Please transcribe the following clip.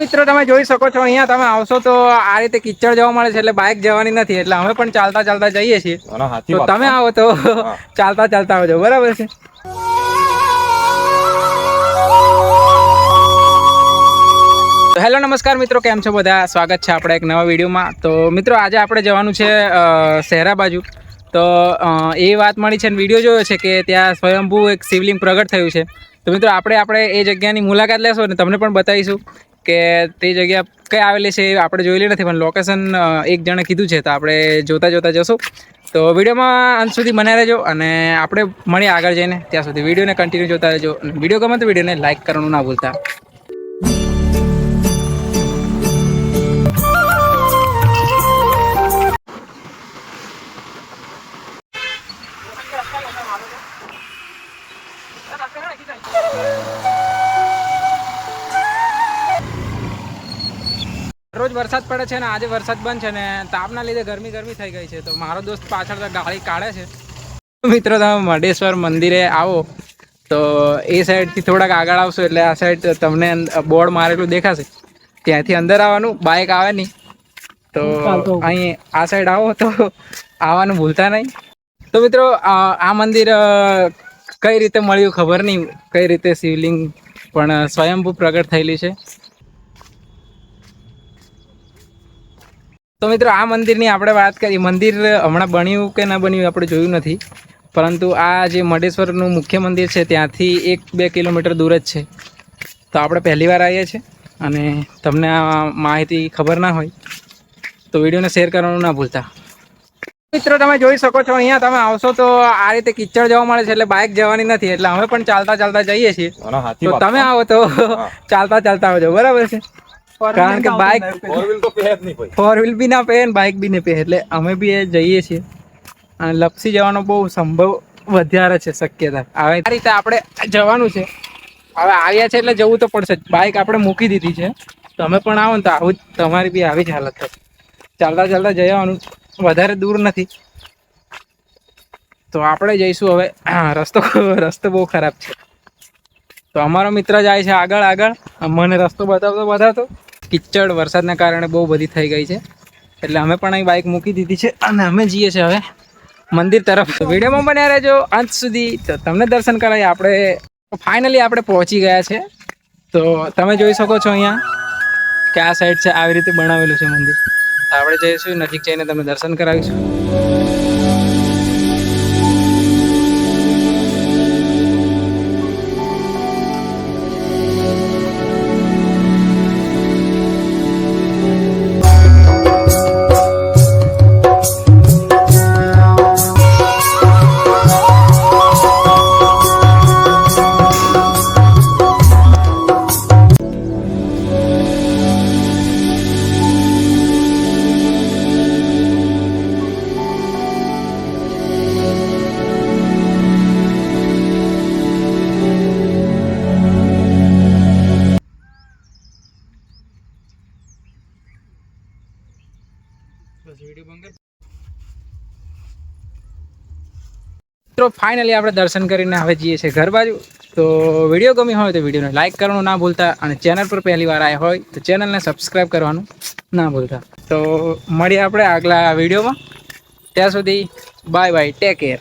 મિત્રો તમે જોઈ શકો છો અહીંયા તમે આવશો તો આ રીતે કિચડ જવા મળે છે એટલે બાઇક જવાની નથી એટલે અમે પણ ચાલતા ચાલતા જઈએ છીએ. તો તમે આવો તો ચાલતા ચાલતા આવજો બરાબર છે? હેલો નમસ્કાર મિત્રો કેમ છો બધા? સ્વાગત છે આપણે એક નવા વિડીયોમાં. તો મિત્રો આજે આપણે જવાનું છે શહેરા બાજુ. તો એ વાત મળી છે વીડિયો જોયો છે કે ત્યાં સ્વયંભૂ એક શિવલિંગ પ્રગટ થયું છે. તો મિત્રો, આપણે આપણે એ જગ્યાની મુલાકાત લેશો અને તમને પણ બતાવીશું કે તે જગ્યા કઈ આવેલી છે, એ આપણે જોયેલી નથી, પણ લોકેશન એક જણે કીધું છે, તો આપણે જોતા જોતા જશું. તો વિડીયોમાં અંત સુધી મને રહેજો અને આપણે મળીએ આગળ જઈને. ત્યાં સુધી વિડીયોને કન્ટિન્યુ જોતા રહેજો વીડિયો ગમે તો વિડીયોને લાઇક કરવાનું ના ભૂલતા. રોજ વરસાદ પડે છે ને આજે વરસાદ બંધ છે ને તાપના લીધે ગરમી ગરમી થઈ ગઈ છે. તો મારો દોસ્ત પાછળ તો ગાળી કાઢે છે. મિત્રો તમે મઢેશ્વર મંદિરે આવો. તો એ સાઈડથી થોડાક આગળ આવશો એટલે આ સાઈડ તમને બોર્ડ મારેલું દેખાશે. ત્યાંથી અંદર આવવાનું બાઇક આવે નહીં. તો અહીં આ સાઈડ આવો તો આવવાનું ભૂલતા નહીં. તો મિત્રો આ મંદિર કઈ રીતે મળ્યું ખબર નહીં. કઈ રીતે શિવલિંગ પણ સ્વયંભૂ પ્રગટ થયેલી છે. તો મિત્રો, આ મંદિરની આપણે વાત કરી મંદિર હમણાં બન્યું કે ન બન્યું આપણે જોયું નથી. પરંતુ આ જે મડેશ્વરનું મુખ્ય મંદિર છે, ત્યાંથી એક બે કિલોમીટર દૂર જ છે. તો આપણે પહેલી વાર આવીએ છીએ અને તમને આ માહિતી ખબર ના હોય તો વિડીયોને શેર કરવાનું ના ભૂલતા. મિત્રો તમે જોઈ શકો છો અહીંયા તમે આવશો તો આ રીતે કિચડ જવા મળે છે એટલે બાઇક જવાની નથી એટલે અમે પણ ચાલતા ચાલતા જઈએ છીએ. તો તમે આવો તો ચાલતા ચાલતા આવજો બરાબર છે? કારણ કે બાઇક ફોર વ્હીલ નહીં બી ના પહે બાઇક બી ના પહે એટલે અમે બી એ જઈએ છીએ. અને લપસી જવાનો બહુ સંભવ વધારે છે શક્યતા. હવે આ રીતે આપણે જવાનું છે. હવે આવ્યા છે એટલે જવું તો પડશે બાઇક આપણે મૂકી દીધી છે. તમે પણ આવો ને તો આવું જ તમારી બી આવી જ હાલત થશે ચાલતા ચાલતા જઈ આવવાનું. વધારે દૂર નથી. તો આપણે જઈશું હવે. રસ્તો રસ્તો બહુ ખરાબ છે. તો અમારો મિત્ર જાય છે આગળ આગળ. મને રસ્તો બતાવતો બતાવતો. કિચડ, વરસાદના કારણે બહુ બધી થઈ ગઈ છે. એટલે અમે પણ અહીં બાઇક મૂકી દીધી છે અને અમે જઈએ છીએ હવે મંદિર તરફ. વિડીયોમાં બન્યા રહેજો અંત સુધી. તો તમને દર્શન કરાય આપણે ફાઇનલી આપણે પહોંચી ગયા છે. તો તમે જોઈ શકો છો અહીંયા કે આ સાઈડ છે, આવી રીતે બનાવેલું છે મંદિર. આપણે જઈશું નજીક જઈને તમને દર્શન કરાવીશું. મિત્રો ફાઇનલી આપણે દર્શન કરીને હવે જઈએ છીએ ઘર બાજુ. તો વીડિયો ગમી હોય તો વિડીયોને લાઇક કરવાનું ના ભૂલતા અને ચેનલ પર પહેલી વાર આવ્યા હોય તો ચેનલને સબસ્ક્રાઈબ કરવાનું ના ભૂલતા. તો મળીએ આપણે આગલા વિડીયોમાં ત્યાં સુધી બાય બાય ટેક કેર